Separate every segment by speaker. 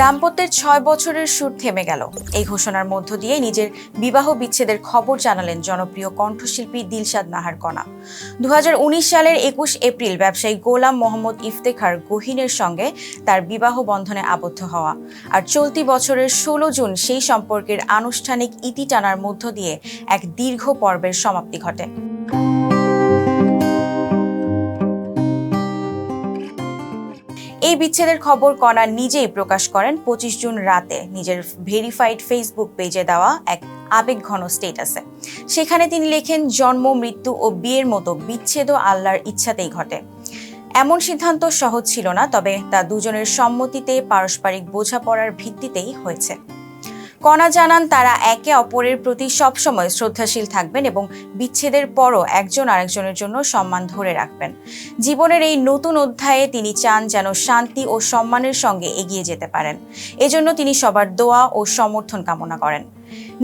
Speaker 1: দাম্পত্যের ছয় বছরের সুর থেমে গেল। এই ঘোষণার মধ্য দিয়ে নিজের বিবাহ বিচ্ছেদের খবর জানালেন জনপ্রিয় কণ্ঠশিল্পী দিলশাদ নাহার কণা। দু হাজার উনিশ সালের একুশ এপ্রিল ব্যবসায়ী গোলাম মোহাম্মদ ইফতেখার গহিনের সঙ্গে তার বিবাহ বন্ধনে আবদ্ধ হওয়া আর চলতি বছরের ষোলো জুন সেই সম্পর্কের আনুষ্ঠানিক ইতি টানার মধ্য দিয়ে এক দীর্ঘ পর্বের সমাপ্তি ঘটে। এই বিচ্ছেদের খবর কণা নিজেই প্রকাশ করেন পঁচিশ জুন রাতে। নিজের ভেরিফাইড ফেসবুক পেজে দেওয়া এক আবেগ ঘন স্টেটাসে সেখানে তিনি লেখেন, জন্ম, মৃত্যু ও বিয়ের মতো বিচ্ছেদও আল্লাহর ইচ্ছাতেই ঘটে। এমন সিদ্ধান্ত সহজ ছিল না, তবে তা দুজনের সম্মতিতে পারস্পরিক বোঝাপড়ার ভিত্তিতেই হয়েছে। কণা জানান তারা একে অপরের প্রতি সবসময় শ্রদ্ধাশীল থাকবেন এবং বিচ্ছেদের পরও একজন আরেকজনের জন্য সম্মান ধরে রাখবেন। জীবনের এই নতুন অধ্যায়ে তিনি চান যেন শান্তি ও সম্মানের সঙ্গে এগিয়ে যেতে পারেন। এজন্য তিনি সবার দোয়া ও সমর্থন কামনা করেন।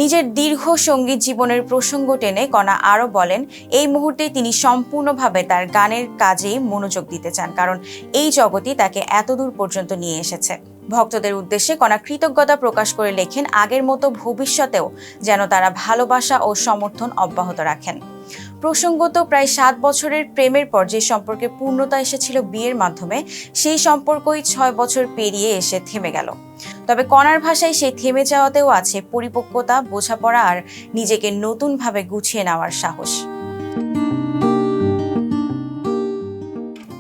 Speaker 1: নিজের দীর্ঘ সংগীত জীবনের প্রসঙ্গ টেনে কণা আরও বলেন, এই মুহূর্তে তিনি সম্পূর্ণভাবে তার গানের কাজেই মনোযোগ দিতে চান, কারণ এই জগতই তাকে এতদূর পর্যন্ত নিয়ে এসেছে। ভক্তদের উদ্দেশ্যে কণা কৃতজ্ঞতা প্রকাশ করে লেখেন, আগের মতো ভবিষ্যতেও যেন তারা ভালোবাসা ও সমর্থন অব্যাহত রাখেন। প্রসঙ্গত প্রায় সাত বছরের প্রেমের পর যে সম্পর্কে পূর্ণতা এসেছিল বিয়ের মাধ্যমে, সেই সম্পর্কই ছয় বছর পেরিয়ে এসে থেমে গেল। তবে কণার ভাষায় সেই থেমে যাওয়াতেও আছে পরিপক্কতা, বোঝাপড়া আর নিজেকে নতুনভাবে গুছিয়ে নেওয়ার সাহস।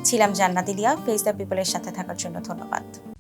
Speaker 1: ছিলাম জান্নাতিলিয়া ফেস দ্য পিপলের সাথে থাকার জন্য ধন্যবাদ।